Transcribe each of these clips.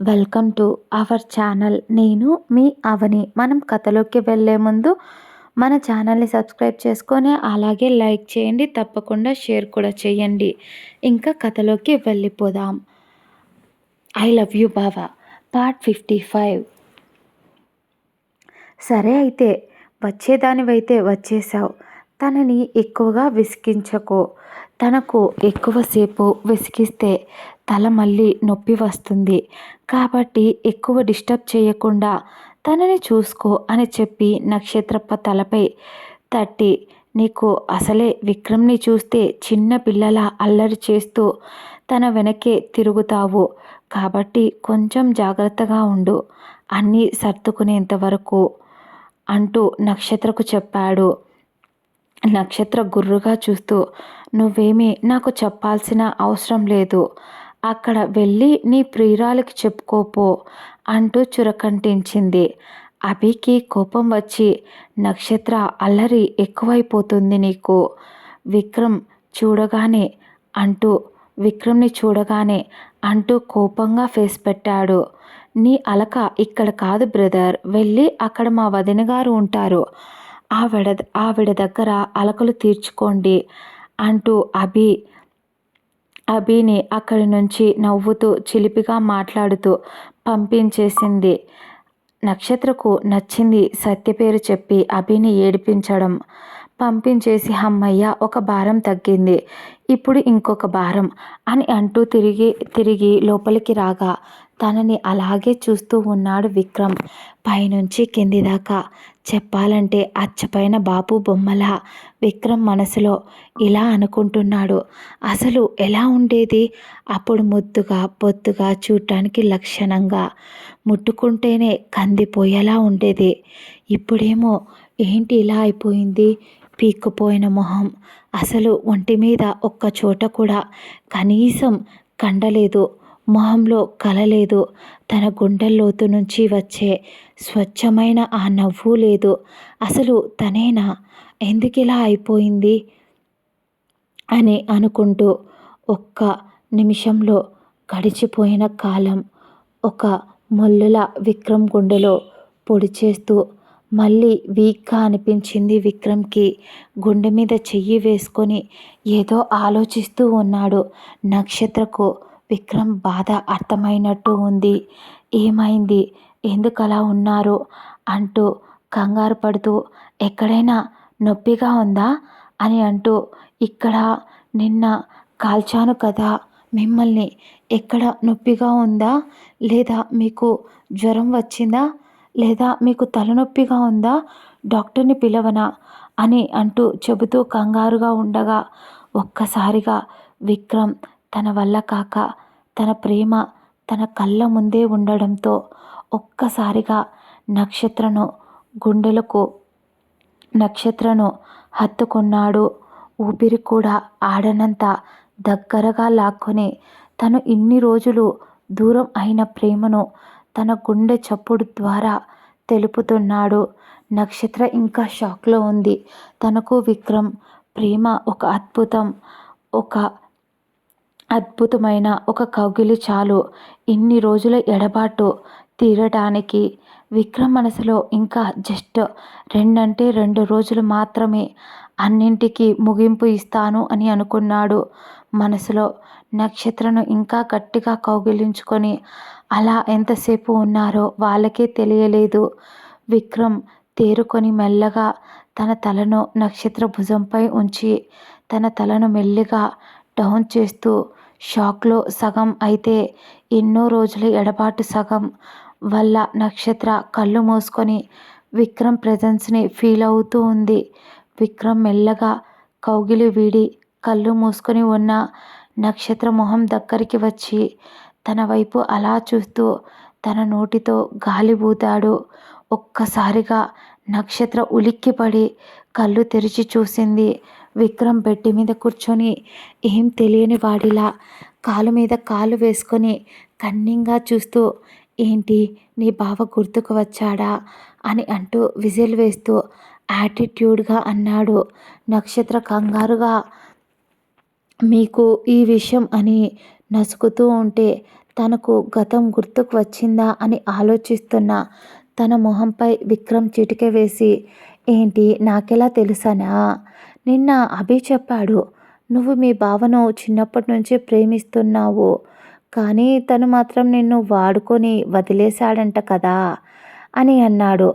Welcome to our channel. నేను మీ అవని. మనం కథలోకి వెళ్ళే ముందు మన ఛానల్ని సబ్స్క్రైబ్ చేసుకొని అలాగే లైక్ చేయండి. తప్పకుండా షేర్ కూడా చేయండి. ఇంకా కథలోకి వెళ్ళిపోదాం. ఐ లవ్ యూ బావా. Part fifty five. సరే అయితే వచ్చేదానివైతే వచ్చేసావు తనని ఎక్కువగా విసిగించకో. తనకు ఎక్కువసేపు విసిగిస్తే తల మళ్ళీ నొప్పి వస్తుంది. కాబట్టి ఎక్కువ డిస్టర్బ్ చేయకుండా తనని చూసుకో అని చెప్పి నక్షత్రప్ప తలపై తట్టి నీకు అసలే విక్రమ్ని చూస్తే చిన్న పిల్లల అల్లరి చేస్తూ తన వెనకే తిరుగుతావు. కాబట్టి కొంచెం జాగ్రత్తగా ఉండు. అన్నీ సర్దుకునేంత వరకు అంటూ నక్షత్రకు చెప్పాడు. నక్షత్ర గుర్రుగా చూస్తూ నువ్వేమీ నాకు చెప్పాల్సిన అవసరం లేదు. అక్కడ వెళ్ళి నీ ప్రియురాలికి చెప్పుకోపో అంటూ చురకంటించింది. అభికి కోపం వచ్చి నక్షత్ర అల్లరి ఎక్కువైపోతుంది నీకు. విక్రమ్ చూడగానే అంటూ విక్రమ్ని చూడగానే అంటూ కోపంగా ఫేస్ పెట్టాడు. నీ అలక ఇక్కడ కాదు బ్రదర్. వెళ్ళి అక్కడ మా వదిన గారు ఉంటారు. ఆవిడ ఆవిడ దగ్గర అలకలు తీర్చుకోండి అంటూ అభి అభిని అక్కడి నుంచి నవ్వుతూ చిలిపిగా మాట్లాడుతూ పంపించేసింది. నక్షత్రకు నచ్చింది సత్య పేరు చెప్పి అభిని ఏడిపించడం. పంపించేసి అమ్మయ్య ఒక భారం తగ్గింది. ఇప్పుడు ఇంకొక భారం అని అంటూ తిరిగి తిరిగి లోపలికి రాగా తనని అలాగే చూస్తూ ఉన్నాడు విక్రమ్. పైనుంచి కింది దాకా చెప్పాలంటే అచ్చపైన బాపు బొమ్మలా విక్రమ్ మనసులో ఇలా అనుకుంటున్నాడు. అసలు ఎలా ఉండేది అప్పుడు ముద్దుగా పొత్తుగా చూడటానికి లక్షణంగా ముట్టుకుంటేనే కందిపోయేలా ఉండేది. ఇప్పుడేమో ఏంటి ఇలా అయిపోయింది? పీక్కుపోయిన మొహం. అసలు ఒంటి మీద ఒక్క చోట కూడా కనీసం కండలేదు. మొహంలో కలలేదు తన గుండెల్లోతు నుంచి వచ్చే స్వచ్ఛమైన ఆ నవ్వు లేదు. అసలు తనేనా? ఎందుకిలా అయిపోయింది? అని అనుకుంటూ ఒక్క నిమిషంలో గడిచిపోయిన కాలం ఒక మొల్లుల విక్రమ్ గుండెలో పొడి చేస్తూ మళ్ళీ వీక్గా అనిపించింది విక్రమ్కి. గుండె మీద చెయ్యి వేసుకొని ఏదో ఆలోచిస్తూ ఉన్నాడు నక్షత్రకు. విక్రమ్ బాధ అర్థమైనట్టు ఉంది. ఏమైంది? ఎందుకు అలా ఉన్నారు? అంటూ కంగారు పడుతూ ఎక్కడైనా నొప్పిగా ఉందా? అని అంటూ ఇక్కడ నిన్న కాల్చాను కదా మిమ్మల్ని ఎక్కడ నొప్పిగా ఉందా? లేదా మీకు జ్వరం వచ్చిందా? లేదా మీకు తలనొప్పిగా ఉందా? డాక్టర్ని పిలవనా? అని అంటూ చెబుతూ కంగారుగా ఉండగా ఒక్కసారిగా విక్రమ్ తన వల్ల కాక తన ప్రేమ తన కళ్ళ ముందే ఉండడంతో ఒక్కసారిగా నక్షత్రను గుండెలకు నక్షత్రను హత్తుకున్నాడు. ఊపిరి కూడా ఆడనంత దగ్గరగా లాక్కొని తను ఇన్ని రోజులు దూరం అయిన ప్రేమను తన గుండె చప్పుడు ద్వారా తెలుపుతున్నాడు. నక్షత్ర ఇంకా షాక్లో ఉంది. తనకు విక్రమ్ ప్రేమ ఒక అద్భుతం ఒక అద్భుతమైన ఒక కౌగిలి చాలు. ఇన్ని రోజుల ఎడబాటు తీరడానికి విక్రమ్ మనసులో ఇంకా జస్ట్ రెండంటే రెండు రోజులు మాత్రమే అన్నింటికీ ముగింపు ఇస్తాను అని అనుకున్నాడు. మనసులో నక్షత్రను ఇంకా గట్టిగా కౌగిలించుకొని అలా ఎంతసేపు ఉన్నారో వాళ్ళకే తెలియలేదు విక్రమ్ తేరుకొని మెల్లగా తన తలను నక్షత్ర భుజంపై ఉంచి తన తలను మెల్లిగా డౌన్ చేస్తూ షాక్లో సగం అయితే ఎన్నో రోజుల ఎడబాటు సగం వల్ల నక్షత్ర కళ్ళు మూసుకొని విక్రమ్ ప్రజెన్స్ని ఫీల్ అవుతూ ఉంది. విక్రమ్ మెల్లగా కౌగిలి వీడి కళ్ళు మూసుకొని ఉన్న నక్షత్ర మొహం దగ్గరికి వచ్చి తన వైపు అలా చూస్తూ తన నోటితో గాలి ఊదాడు. ఒక్కసారిగా నక్షత్ర ఉలిక్కిపడి కళ్ళు తెరిచి చూసింది విక్రమ్ బెడ్ మీద కూర్చొని ఏం తెలియని వాడిలా కాలు మీద కాలు వేసుకొని కన్నింగా చూస్తూ ఏంటి నీ బావ గుర్తుకు వచ్చాడా? అని అంటూ విజిల్ వేస్తూ యాటిట్యూడ్గా అన్నాడు. నక్షత్ర కంగారుగా మీకు ఈ విషయం అని నసుకుతూ ఉంటే తనకు గతం గుర్తుకు వచ్చిందా? అని ఆలోచిస్తున్న తన మొహంపై విక్రమ్ చిటిక వేసి ఏంటి నాకెలా తెలుసానా? నిన్న అభి చెప్పాడు నువ్వు మీ బావను చిన్నప్పటి నుంచి ప్రేమిస్తున్నావు కానీ తను మాత్రం నిన్ను వాడుకొని వదిలేశాడంట కదా అని అన్నాడు.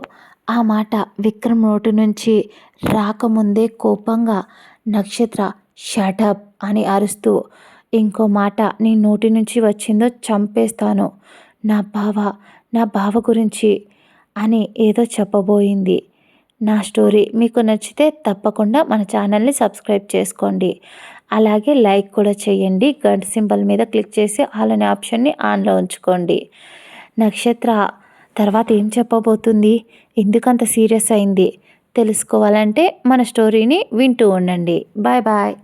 ఆ మాట విక్రమ్ నోటి నుంచి రాకముందే కోపంగా నక్షత్ర షటప్ అని అరుస్తూ ఇంకో మాట నీ నోటి నుంచి వచ్చిందో చంపేస్తాను. నా బావ నా బావ గురించి అని ఏదో చెప్పబోయింది. నా స్టోరీ మీకు నచ్చితే తప్పకుండా మన ఛానల్ని సబ్స్క్రైబ్ చేసుకోండి. అలాగే లైక్ కూడా చేయండి. గంట సింబల్ మీద క్లిక్ చేసి ఆల్ అనే ఆప్షన్ని ఆన్లో ఉంచుకోండి. నక్షత్ర తర్వాత ఏం చెప్పబోతుంది? ఎందుకంత సీరియస్ అయింది? తెలుసుకోవాలంటే మన స్టోరీని వింటూ ఉండండి. Bye bye.